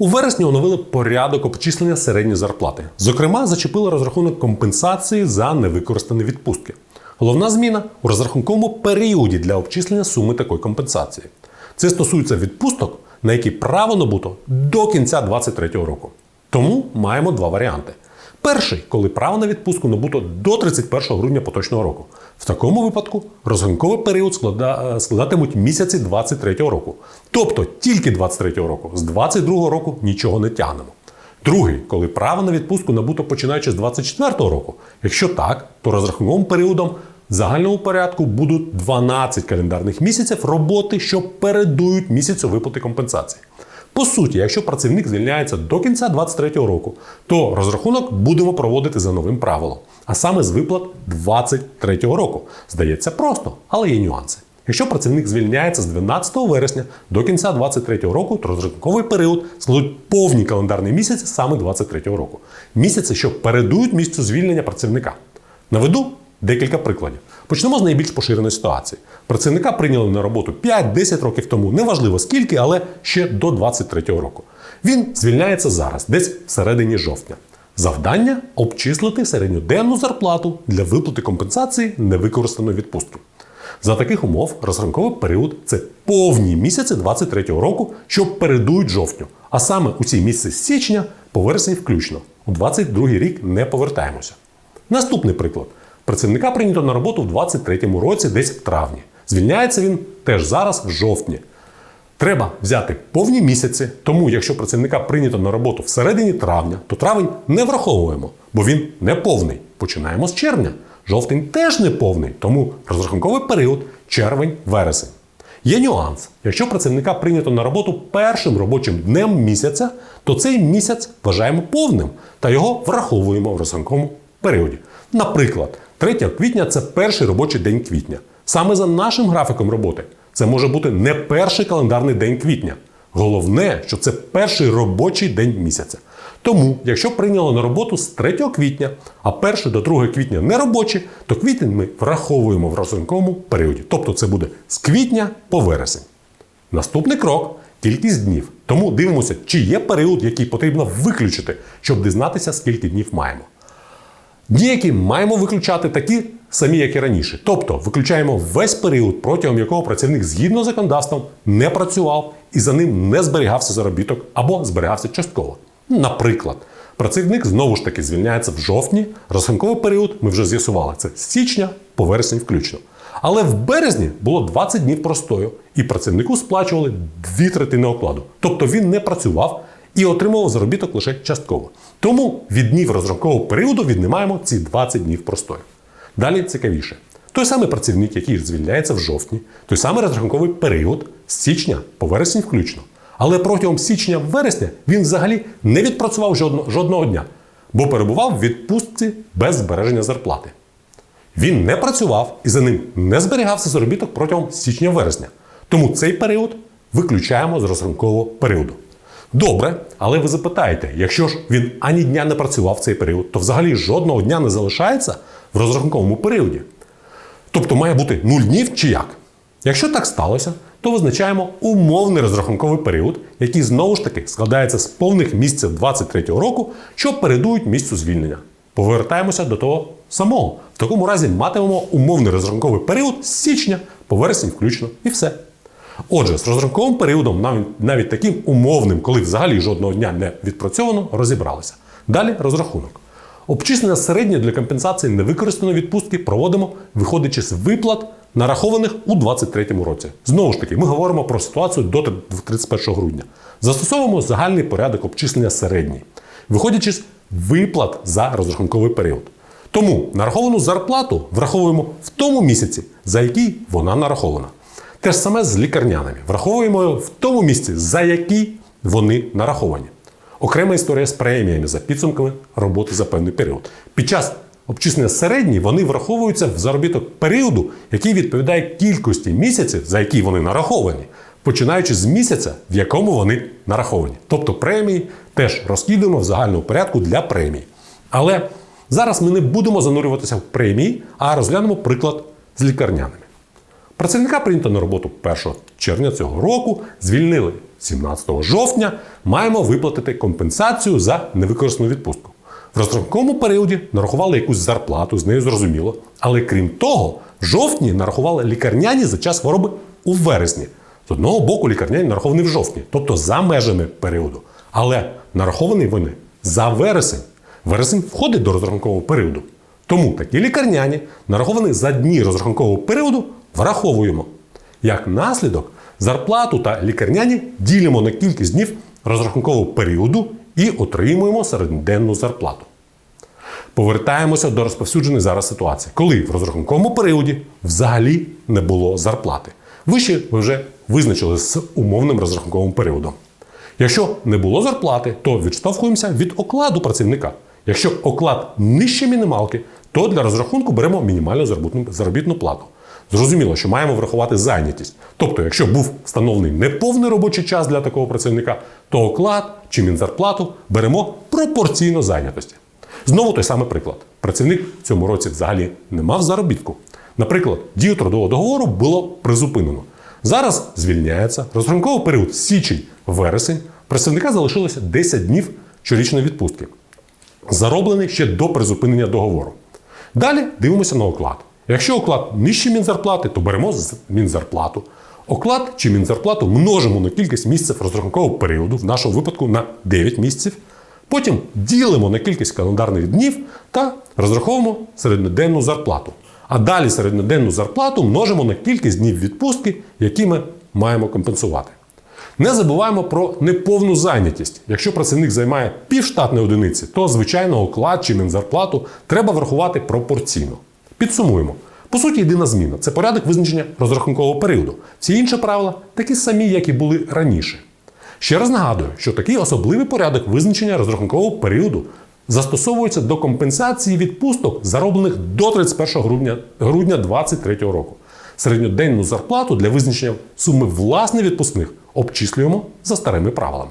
У вересні оновили порядок обчислення середньої зарплати. Зокрема, зачепили розрахунок компенсації за невикористані відпустки. Головна зміна у розрахунковому періоді для обчислення суми такої компенсації. Це стосується відпусток, на які право набуто до кінця 2023 року. Тому маємо два варіанти. Перший, коли право на відпустку набуто до 31 грудня поточного року. В такому випадку розрахунковий період склада- е, складатимуть місяці 23 року. Тобто тільки 23 року. З 22 року нічого не тягнемо. Другий, коли право на відпустку набуто починаючи з 24 року. Якщо так, то розрахунковим періодом в загальному порядку будуть 12 календарних місяців роботи, що передують місяцю виплати компенсації. По суті, якщо працівник звільняється до кінця 2023 року, то розрахунок будемо проводити за новим правилом, а саме з виплат 2023 року. Здається просто, але є нюанси. Якщо працівник звільняється з 12 вересня до кінця 2023 року, то розрахунковий період складуть повні календарні місяці саме 2023 року. Місяці, що передують місцю звільнення працівника. Наведу декілька прикладів. Почнемо з найбільш поширеної ситуації. Працівника прийняли на роботу 5-10 років тому, неважливо скільки, але ще до 23 року. Він звільняється зараз, десь всередині жовтня. Завдання обчислити середньоденну зарплату для виплати компенсації невикористаної відпустки. За таких умов розрахунковий період це повні місяці 23-го року, що передують жовтню. А саме у ці місяці з січня по вересень включно. У 22-й рік не повертаємося. Наступний приклад. Працівника прийнято на роботу в 23-му році, десь в травні. Звільняється він теж зараз в жовтні. Треба взяти повні місяці, тому якщо працівника прийнято на роботу всередині травня, то травень не враховуємо, бо він не повний. Починаємо з червня. Жовтень теж не повний, тому розрахунковий період червень-вересень. Є нюанс. Якщо працівника прийнято на роботу першим робочим днем місяця, то цей місяць вважаємо повним та його враховуємо в розрахунковому періоді. Наприклад, 3 квітня це перший робочий день квітня. Саме за нашим графіком роботи це може бути не перший календарний день квітня. Головне, що це перший робочий день місяця. Тому, якщо прийняли на роботу з 3 квітня, а 1 до 2 квітня не робочі, то квітень ми враховуємо в розрахунковому періоді. Тобто це буде з квітня по вересень. Наступний крок кількість днів. Тому дивимося, чи є період, який потрібно виключити, щоб дізнатися, скільки днів маємо. Дні, які маємо виключати, такі самі, як і раніше. Тобто виключаємо весь період, протягом якого працівник згідно з законодавством не працював і за ним не зберігався заробіток або зберігався частково. Наприклад, працівник знову ж таки звільняється в жовтні, розрахунковий період ми вже з'ясували це з січня по вересень включно. Але в березні було 20 днів простою, і працівнику сплачували дві третини окладу. Тобто він не працював і отримував заробіток лише частково. Тому від днів розрахункового періоду віднімаємо ці 20 днів простою. Далі цікавіше. Той самий працівник, який звільняється в жовтні, той самий розрахунковий період з січня по вересень включно. Але протягом січня-вересня він взагалі не відпрацював жодного, жодного дня, бо перебував в відпустці без збереження зарплати. Він не працював і за ним не зберігався заробіток протягом січня-вересня. Тому цей період виключаємо з розрахункового періоду. Добре, але ви запитаєте, якщо ж він ані дня не працював цей період, то взагалі жодного дня не залишається в розрахунковому періоді. Тобто має бути 0 днів чи як? Якщо так сталося, то визначаємо умовний розрахунковий період, який знову ж таки складається з повних місяців 23 року, що передують місцю звільнення. Повертаємося до того самого. В такому разі матимемо умовний розрахунковий період з січня по вересень включно і все. Отже, з розрахунковим періодом, навіть, навіть таким умовним, коли взагалі жодного дня не відпрацьовано, розібралися. Далі розрахунок. Обчислення середньої для компенсації невикористаної відпустки проводимо, виходячи з виплат, нарахованих у 2023 році. Знову ж таки, ми говоримо про ситуацію до 31 грудня. Застосовуємо загальний порядок обчислення середньої, виходячи з виплат за розрахунковий період. Тому нараховану зарплату враховуємо в тому місяці, за який вона нарахована. Те ж саме з лікарняними. Враховуємо в тому місці, за який вони нараховані. Окрема історія з преміями за підсумками роботи за певний період. Під час обчислення середньої вони враховуються в заробіток періоду, який відповідає кількості місяців, за які вони нараховані, починаючи з місяця, в якому вони нараховані. Тобто премії теж розкидуємо в загальному порядку для премій. Але зараз ми не будемо занурюватися в премії, а розглянемо приклад з лікарняними. Працівника прийнято на роботу 1 червня цього року, звільнили 17 жовтня. Маємо виплатити компенсацію за невикористану відпустку. В розрахунковому періоді нарахували якусь зарплату, з нею зрозуміло. Але крім того, в жовтні нарахували лікарняні за час хвороби у вересні. З одного боку, лікарняні нараховані в жовтні, тобто за межами періоду. Але нараховані вони за вересень. Вересень входить до розрахункового періоду. Тому такі лікарняні, нараховані за дні розрахункового періоду, враховуємо. Як наслідок, зарплату та лікарняні ділимо на кількість днів розрахункового періоду і отримуємо середньоденну зарплату. Повертаємося до розповсюдженої зараз ситуації, коли в розрахунковому періоді взагалі не було зарплати. Вище ви вже визначили з умовним розрахунковим періодом. Якщо не було зарплати, то відштовхуємося від окладу працівника. Якщо оклад нижче мінімалки, то для розрахунку беремо мінімальну заробітну, плату. Зрозуміло, що маємо врахувати зайнятість. Тобто, якщо був встановлений неповний робочий час для такого працівника, то оклад чи мінзарплату беремо пропорційно зайнятості. Знову той самий приклад. Працівник в цьому році взагалі не мав заробітку. Наприклад, дію трудового договору було призупинено. Зараз звільняється розрахунковий період січень-вересень. Працівника залишилося 10 днів щорічної відпустки, зароблений ще до призупинення договору. Далі дивимося на оклад. Якщо оклад нижче мінзарплати, то беремо мінзарплату. Оклад чи мінзарплату множимо на кількість місяців розрахункового періоду, в нашому випадку на 9 місяців. Потім ділимо на кількість календарних днів та розраховуємо середньоденну зарплату. А далі середньоденну зарплату множимо на кількість днів відпустки, які ми маємо компенсувати. Не забуваємо про неповну зайнятість. Якщо працівник займає півштатної одиниці, то звичайно оклад чи мінзарплату треба врахувати пропорційно. Підсумуємо. По суті, єдина зміна це порядок визначення розрахункового періоду. Всі інші правила такі самі, як і були раніше. Ще раз нагадую, що такий особливий порядок визначення розрахункового періоду застосовується до компенсації відпусток, зароблених до 31 грудня, грудня 2023 року. Середньоденну зарплату для визначення суми власне відпускних обчислюємо за старими правилами.